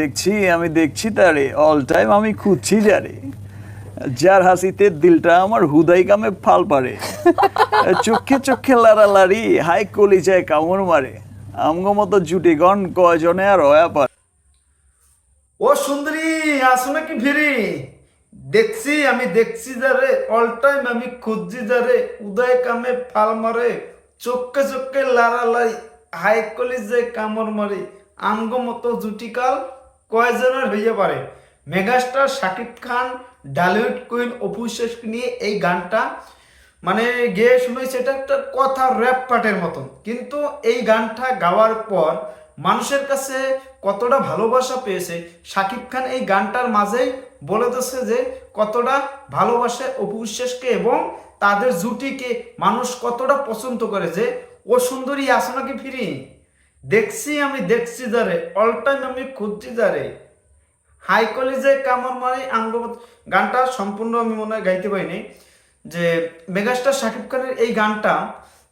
দেখছি, আমি দেখছি তারে। অল টাইম আমি খুঁজছি যারে। যার হাসিতে দিলটা আমার হুদাই কামে ফাল পারে। চোখে চোখে লাড়ালাড়ি, হাই কলি যায় কামড় মারে। আমগো মতো জুটি গন কয়জনে আর হয়া পারে। ও সুন্দরী, আসো নাকি ফিরি দেখছি, আমি দেখছি যারে। অল টাইম আমি খুঁজছি যারে। উদয় কামে ফাল মারে। চোখে চোখে লাড়ালাই হাই কলি যে কামড় মারে। আমগো মতো জুটিকাল কয়জনের হইতে পারে মেগাস্টার শাকিব খান ডালিউড কুইন, অপু শেষকে নিয়ে এই গানটা মানে গেয়ে শুনেছি এটা একটা কথা র্যাপ পার্টের মতন। কিন্তু এই গানটা গাওয়ার পর মানুষের কাছে কতটা ভালোবাসা পেয়েছে, শাকিব খান এই গানটার মাঝেই বলে দিচ্ছে যে কতটা ভালোবাসে অপু বিশ্বাসকে এবং তাদের জুটিকে মানুষ কতটা পছন্দ করে যে, ও সুন্দরী আসো নাকি ফিরি? দেখছি আমি, দেখছি যারে অল টাইম আমি খুঁজছি যারে। হাই কলেজে কামর মারি আঙ্গ গানটা সম্পূর্ণ আমি মনে হয় গাইতে পারিনি। যে মেগাস্টার শাকিব খানের এই গানটা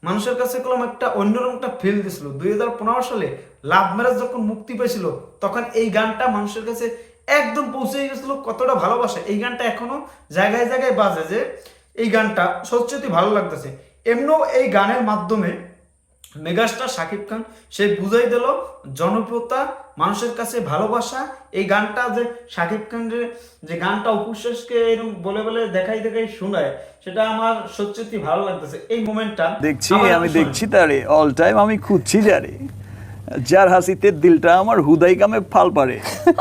মানুষের কাছে কলম একটা অন্যরকম একটা ফিল দিছিল। দুই হাজার পনেরো সালে লাভ ম্যারেজ যখন মুক্তি পেয়েছিল, তখন এই গানটা মানুষের কাছে একদম পৌঁছে গেছিল কতটা ভালোবাসে। এই গানটা এখনও জায়গায় জায়গায় বাজে যে এই গানটা সত্যি ভালো লাগতেছে। এমনিও এই গানের মাধ্যমে মেগাস্টার শাকিব খান সে বুঝাই দিল জনপ্রিয়তা মানুষের কাছে ভালোবাসা এই গানটা যে শাকিব খানের যে গানটা উপশ্বাসকে এরকম বলে বলে দেখাই দেখাই শোনায় সেটা আমার সত্যি ভালো লাগতেছে। এই মোমেন্টটা দেখছি আমি দেখছি তারে অল টাইম আমি খুঁজছি যারে। যার হাসিতে দিলটা আমার হুদাই কামে ফাল পারে।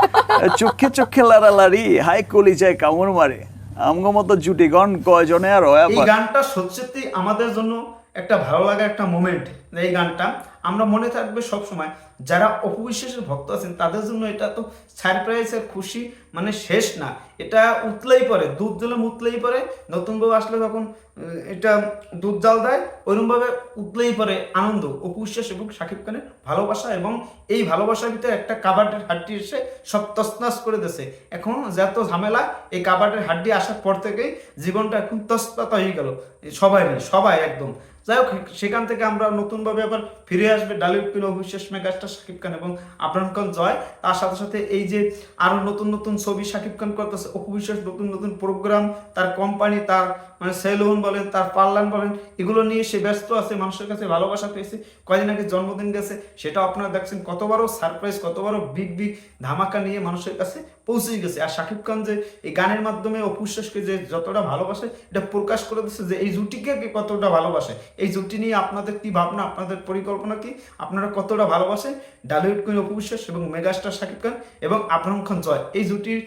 চোখে চোখে লাড়ালাড়ি হাই কলি যায় কামড় মারে। আমগো মতো জুটি গন কয়জনে আর হয়া এই গানটা সত্যি আমাদের জন্য একটা ভালো লাগা একটা মোমেন্ট এই গানটা। আমরা মনে থাকবে সব সময় যারা অপবিশ্বাসের ভক্ত আছেন, তাদের জন্য এটা তো সারপ্রাইজের খুশি মানে শেষ না। এটা উতলেই পড়ে, দুধ জলে উতলেই পড়ে, নতুন বউ আসলে তখন এটা দুধ জাল দেয় ওইরকমভাবে উতলেই পড়ে আনন্দ, অপবিশ্বাস এবং শাকিব খানের ভালোবাসা এবং এই ভালোবাসার ভিতরে একটা কাবাডের হাড্ডি এসে সব তসনাস করে দিয়েছে। এখন যত ঝামেলা, এই কাবাডের হাড্ডি আসার পর থেকেই জীবনটা এখন তসপাতা হয়ে গেল। সবাই সবাই একদম। যাই হোক, সেখান থেকে আমরা নতুনভাবে আবার ফিরে আসবে ডালিউড পিন অবিশ্বাস মেগাস্টার শাকিব খান এবং আবরাম খান জয়। তার সাথে সাথে এই যে আরও নতুন নতুন ছবি শাকিব খান করতেছে অপবিশ্বাস নতুন নতুন প্রোগ্রাম তার কোম্পানি তার মানে সেলুন বলেন, তার পার্লার বলেন, এগুলো নিয়ে সে ব্যস্ত আছে, মানুষের কাছে ভালোবাসা পেয়েছে, কয়দিন আগে জন্মদিন গেছে সেটা আপনারা দেখছেন কতবারও সারপ্রাইজ কতবারও বিগ বিগ ধামাকা নিয়ে মানুষের কাছে পৌঁছে গেছে। আর শাকিব খান যে এই গানের মাধ্যমে অপুশ্বাসকে যে যতটা ভালোবাসে, এটা প্রকাশ করে দিচ্ছে যে এই জুটিকে কতটা ভালোবাসে। এই জুটি নিয়ে আপনাদের কি ভাবনা, আপনাদের পরিকল্পনা কি? আপনারা কতটা ভালোবাসে? ডালিউড কুইন অপুশ্বাস এবং মেগাস্টার শাকিব খান এবং আবরাম খান জয়। এই জুটির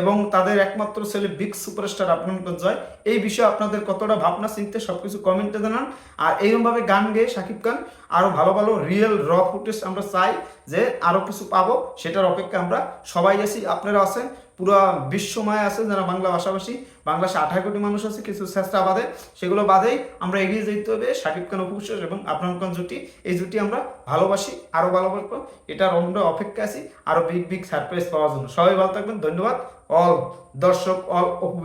এবং তাদের একমাত্র ছেলে বিগ সুপারস্টার আবরাম খান জয়। এই বিষয়ে আপনাদের কতটা ভাবনা, চিনতে, সবকিছু কমেন্টে জানান। আর এইরকমভাবে গান গেয়ে শাকিব খান আরও ভালো ভালো রিয়েল র ফুটেজ আমরা চাই যে আরও কিছু পাবো, সেটার অপেক্ষা আমরা সবাই আছি, আপনারা আছেন। পুরো বিশ্বময় আছে যারা বাংলা ভাষাভাষী। বাংলাদেশে আঠারো কোটি মানুষ আছে, কিছু চেষ্টা বাদে। সেগুলো বাদেই আমরা এগিয়ে যেতে হবে শাকিব খান অপুশ্বাস এবং আপনার খান জুটি। এই জুটি আমরা ভালোবাসি, আরও ভালোবাসবো। এটার আমরা অপেক্ষা আছি। আরও বিগ বিগ সারপ্রাইজ পাওয়ার জন্য। সবাই ভালো থাকবেন। ধন্যবাদ। অল দর্শক অল অপু